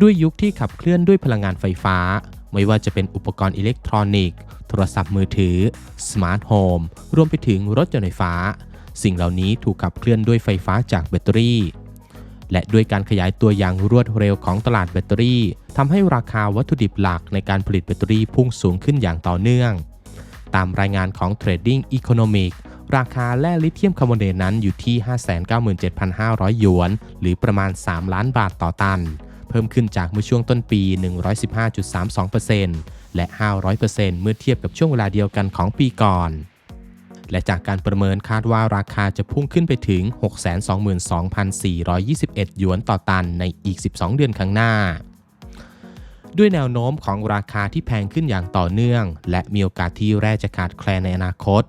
ด้วยยุคที่ขับเคลื่อนด้วยพลังงานไฟฟ้า ไม่ว่าจะเป็นอุปกรณ์อิเล็กทรอนิกส์ โทรศัพท์มือถือ สมาร์ทโฮม รวมไปถึงรถยนต์ไฟฟ้า สิ่งเหล่านี้ถูกขับเคลื่อนด้วยไฟฟ้าจากแบตเตอรี่ และด้วยการขยายตัวอย่างรวดเร็วของตลาดแบตเตอรี่ทำให้ราคาวัตถุดิบหลักในการผลิตแบตเตอรี่พุ่งสูงขึ้นอย่างต่อเนื่อง ตามรายงานของ Trading Economic ราคาแร่ลิเธียมคาร์บอเนตนั้นอยู่ที่ 597,500 หยวน หรือประมาณ 3 ล้านบาทต่อตัน เพิ่มขึ้นจากเมื่อช่วงต้นปี 115.32%และ 500%เมื่อเทียบกับช่วงเวลาเดียวกันของปีก่อน และจากการประเมินคาดว่าราคาจะพุ่งขึ้นไปถึง 622,421 หยวนต่อตันในอีก 12 เดือนข้างหน้าด้วยแนวโน้มของราคาที่แพงขึ้นอย่างต่อเนื่อง และมีโอกาสที่แร่จะขาดแคลนในอนาคต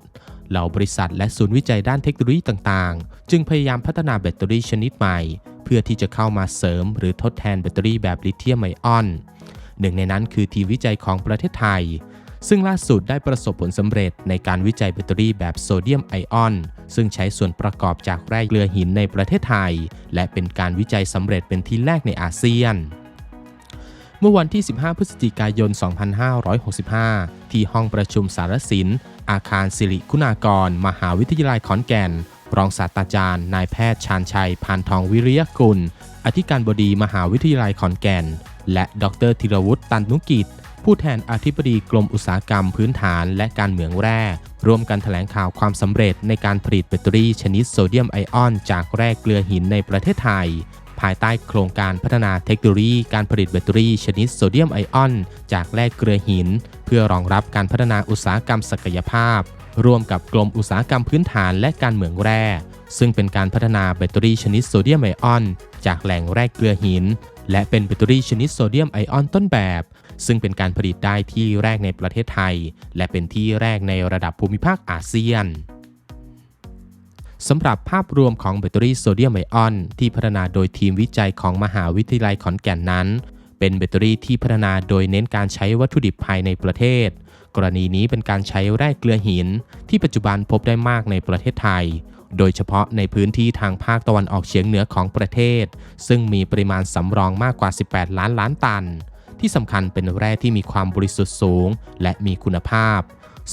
เหล่าบริษัทและศูนย์วิจัยด้านเทคโนโลยีต่างๆ จึงพยายามพัฒนาแบตเตอรี่ชนิดใหม่ เพื่อที่จะเข้ามาเสริมหรือทดแทนแบตเตอรี่แบบลิเธียมไอออน หนึ่งในนั้นคือทีมวิจัยของประเทศไทย ซึ่งล่าสุดได้ประสบผลสำเร็จในการวิจัยแบตเตอรี่แบบโซเดียมไอออน ซึ่งใช้ส่วนประกอบจากแร่เกลือหินในประเทศไทย และเป็นการวิจัยสำเร็จเป็นที่แรกในอาเซียนเมื่อวันที่ 15 พฤศจิกายน 2565 ที่ห้องประชุมสารสิน อาคารสิริคุณากร มหาวิทยาลัยขอนแก่น รองศาสตราจารย์นายแพทย์ชาญชัยพานทองวิริยกุล อธิการบดีมหาวิทยาลัยขอนแก่น และดรธีรวุฒิตันนุกิจ ผู้แทนอธิบดีกรมอุตสาหกรรมพื้นฐานและการเหมืองแร่ ร่วมกันแถลงข่าวความสำเร็จในการผลิตแบตเตอรี่ชนิดโซเดียมไอออน จากแร่เกลือหินในประเทศไทย ภายใต้โครงการพัฒนาเทคโนโลยีการผลิตแบตเตอรี่ชนิดโซเดียมไอออน จากแร่เกลือหิน เพื่อรองรับการพัฒนาอุตสาหกรรมศักยภาพ ร่วมกับกรมอุตสาหกรรมพื้นฐานและการเหมืองแร่ ซึ่งเป็นการพัฒนาแบตเตอรี่ชนิดโซเดียมไอออน จากแหล่งแร่เกลือหิน และเป็นแบตเตอรี่ชนิดโซเดียมไอออนต้นแบบ ซึ่งเป็นการผลิตได้ที่แรกในประเทศไทย และเป็นที่แรกในระดับภูมิภาคอาเซียน สำหรับภาพรวมของแบตเตอรี่โซเดียมไอออน ที่พัฒนาโดยทีมวิจัยของมหาวิทยาลัยขอนแก่นนั้น เป็นแบตเตอรี่ที่พัฒนาโดยเน้นการใช้วัตถุดิบภายในประเทศ กรณีนี้เป็นการใช้แร่เกลือหิน ที่ปัจจุบันพบได้มากในประเทศไทย โดยเฉพาะในพื้นที่ทางภาคตะวันออกเฉียงเหนือของประเทศ ซึ่งมีปริมาณสำรองมากกว่า 18 ล้านล้านตัน ที่สำคัญเป็นแร่ที่มีความบริสุทธิ์สูง และมีคุณภาพ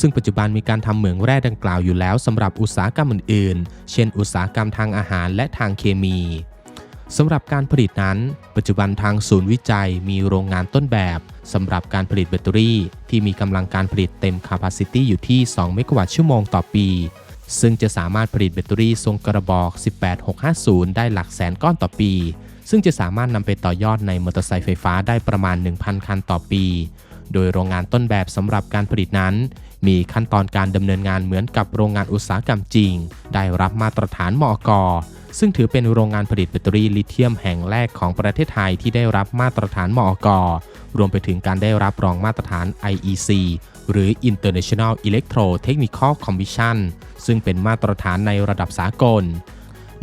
ซึ่งปัจจุบันมีการทำเหมืองแร่ดังกล่าวอยู่แล้วสำหรับอุตสาหกรรมอื่นๆ เช่น อุตสาหกรรมทางอาหารและทางเคมีสำหรับการผลิตนั้น ปัจจุบันทางศูนย์วิจัยมีโรงงานต้นแบบสำหรับการผลิตแบตเตอรี่ ที่มีกำลังการผลิตเต็ม capacity อยู่ที่ 2 เมกะวัตต์ชั่วโมงต่อปี ซึ่งจะสามารถผลิตแบตเตอรี่ทรงกระบอก 18650 ได้หลักแสนก้อนต่อปี ซึ่งจะสามารถนำไปต่อยอดในมอเตอร์ไซค์ไฟฟ้าได้ประมาณ 1,000 คันต่อปี โดยโรงงานต้นแบบสำหรับการผลิตนั้น มีขั้นตอนการดำเนินงานเหมือนกับโรงงานอุตสาหกรรมจริง ได้รับมาตรฐานมอก ซึ่งถือเป็นโรงงานผลิตแบตเตอรี่ลิเธียมแห่งแรกของประเทศไทยที่ได้รับมาตรฐานมอกรวมไปถึงการได้รับรองมาตรฐาน IEC หรือ International Electrotechnical Commission ซึ่งเป็นมาตรฐานในระดับสากล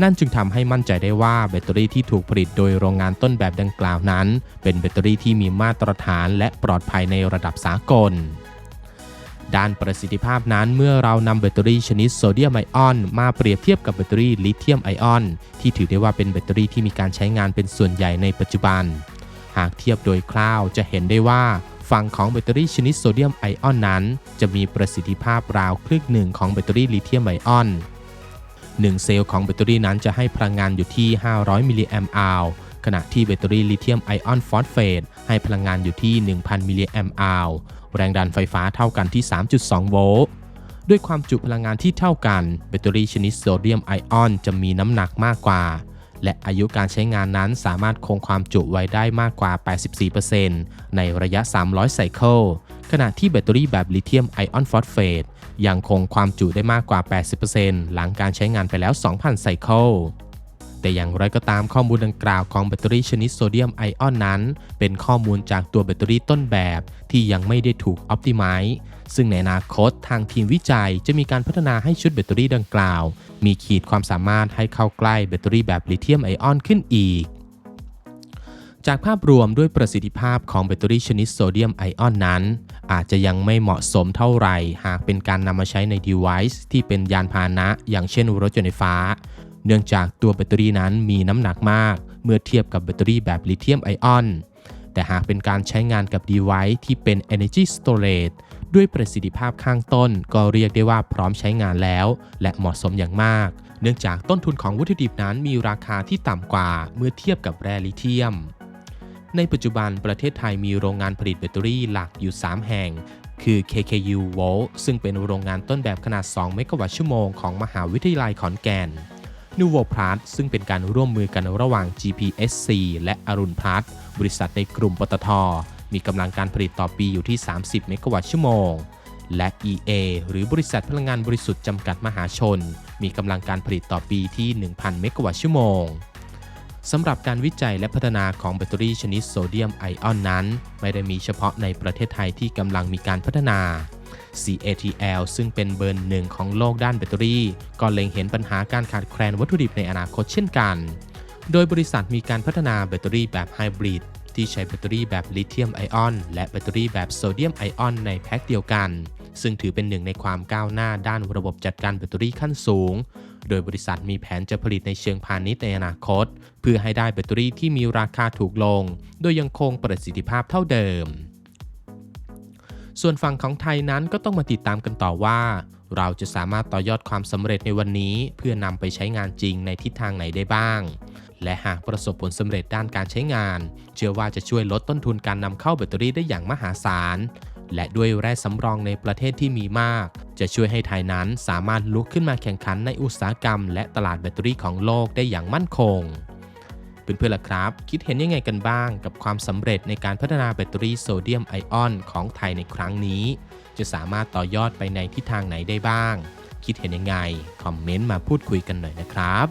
นั่นจึงทำให้มั่นใจได้ว่าแบตเตอรี่ที่ถูกผลิตโดยโรงงานต้นแบบดังกล่าวนั้น เป็นแบตเตอรี่ที่มีมาตรฐานและปลอดภัยในระดับสากล ด้านประสิทธิภาพนั้นเมื่อเรานำแบตเตอรี่ชนิดโซเดียมไอออนมาเปรียบเทียบกับแบตเตอรี่ลิเธียมไอออนที่ถือได้ว่าเป็นแบตเตอรี่ที่มีการใช้งานเป็นส่วนใหญ่ในปัจจุบัน หากเทียบโดยคร่าวจะเห็นได้ว่าฝั่งของแบตเตอรี่ชนิดโซเดียมไอออนนั้น จะมีประสิทธิภาพราวครึ่งหนึ่งของแบตเตอรี่ลิเธียมไอออน1เซลล์ของแบตเตอรี่นั้นจะให้พลังงานอยู่ที่ 500 มิลลิแอมป์อาว ขณะที่แบตเตอรี่ลิเธียมไอออนฟอสเฟตให้พลังงานอยู่ที่ 1,000 มิลลิแอมป์อาวแรงดันไฟฟ้าเท่ากันที่ 3.2 โวลต์ด้วยความจุพลังงานที่เท่ากัน แบตเตอรี่ชนิดโซเดียมไอออนจะมีน้ำหนักมากกว่า และอายุการใช้งานนั้นสามารถคงความจุไว้ได้มากกว่า 84%ในระยะ 300 ไซเคิล ขณะที่แบตเตอรี่แบบลิเธียมไอออนฟอสเฟตยังคงความจุได้มากกว่า 80%หลังการใช้งานไปแล้ว 2,000 ไซเคิล แต่อย่างไรก็ตามข้อมูลดังกล่าวของแบตเตอรี่ชนิดโซเดียมไอออนนั้น เป็นข้อมูลจากตัวแบตเตอรี่ต้นแบบที่ยังไม่ได้ถูกอ p ติ m i z e ซึ่งในอนาคตทางทีมวิจัยจะมีการพัฒนาให้ชุดแบตเตอรี่ดังกล่าว มีขีดความสามารถให้เข้าใกล้แบตเตอรี่แบบลิเธียมไอออนขึ้นอีก จากภาพรวมด้วยประสิทธิภาพของแบตเตอรี่ชนิดโซเดียมไอออนนั้น อาจจะยังไม่เหมาะสมเท่าไหร่ หากเป็นการนำมาใช้ใน device ที่เป็นยานพาหนะ อย่างเช่นรถยนต์ไฟฟ้า เนื่องจากตัวแบตเตอรี่นั้นมีน้ำหนักมาก เมื่อเทียบกับแบตเตอรี่แบบลิเธียมไอออน แต่หากเป็นการใช้งานกับ device ที่เป็น energy storage ด้วยประสิทธิภาพข้างต้นก็เรียกได้ว่าพร้อมใช้งานแล้ว และเหมาะสมอย่างมาก เนื่องจากต้นทุนของวัตถุดิบนั้นมีราคาที่ต่ำกว่าเมื่อเทียบกับแร่ลิเธียม ในปัจจุบันประเทศไทยมีโรงงานผลิตแบตเตอรี่หลักอยู่ 3 แห่ง คือ KKU Volt ซึ่งเป็นโรงงานต้นแบบขนาด 2 เมกะวัตต์ชั่วโมงของมหาวิทยาลัยขอนแก่น n u v o p l u s ซึ่งเป็นการร่วมมือกันระหว่าง GPSC และอรุณพลัสบริษัทในกลุ่มปตท มีกำลังการผลิตต่อปีอยู่ที่ 30 เมกะวัตต์ชั่วโมง และ EA หรือบริษัทพลังงานบริสุทธิ์จำกัดมหาชน มีกำลังการผลิตต่อปีที่ 1,000 เมกะวัตต์ชั่วโมงสำหรับการวิจัยและพัฒนาของแบตเตอรี่ชนิดโซเดียมไอออนนั้น ไม่ได้มีเฉพาะในประเทศไทยที่กำลังมีการพัฒนา CATL ซึ่งเป็นเบอร์หนึ่งของโลกด้านแบตเตอรี่ ก็เล็งเห็นปัญหาการขาดแคลนวัตถุดิบในอนาคตเช่นกัน โดยบริษัทมีการพัฒนาแบตเตอรี่แบบไฮบริดที่ใช้แบตเตอรี่แบบลิเธียมไอออนและแบตเตอรี่แบบโซเดียมไอออนในแพ็คเดียวกัน ซึ่งถือเป็นหนึ่งในความก้าวหน้าด้านระบบจัดการแบตเตอรี่ขั้นสูง โดยบริษัทมีแผนจะผลิตในเชิงพาณิชย์ในอนาคต เพื่อให้ได้แบตเตอรี่ที่มีราคาถูกลง โดยยังคงประสิทธิภาพเท่าเดิม ส่วนฝั่งของไทยนั้นก็ต้องมาติดตามกันต่อว่า เราจะสามารถต่อยอดความสำเร็จในวันนี้ เพื่อนำไปใช้งานจริงในทิศทางไหนได้บ้าง และหากประสบผลสำเร็จด้านการใช้งาน เชื่อว่าจะช่วยลดต้นทุนการนำเข้าแบตเตอรี่ได้อย่างมหาศาลและด้วยแร่สำรองในประเทศที่มีมาก จะช่วยให้ไทยนั้นสามารถลุกขึ้นมาแข่งขันในอุตสาหกรรม และตลาดแบตเตอรี่ของโลกได้อย่างมั่นคง เพื่อนๆล่ะครับ คิดเห็นยังไงกันบ้างกับความสำเร็จในการพัฒนาแบตเตอรี่โซเดียมไอออนของไทยในครั้งนี้ จะสามารถต่อยอดไปในทิศทางไหนได้บ้าง คิดเห็นยังไง คอมเมนต์มาพูดคุยกันหน่อยนะครับ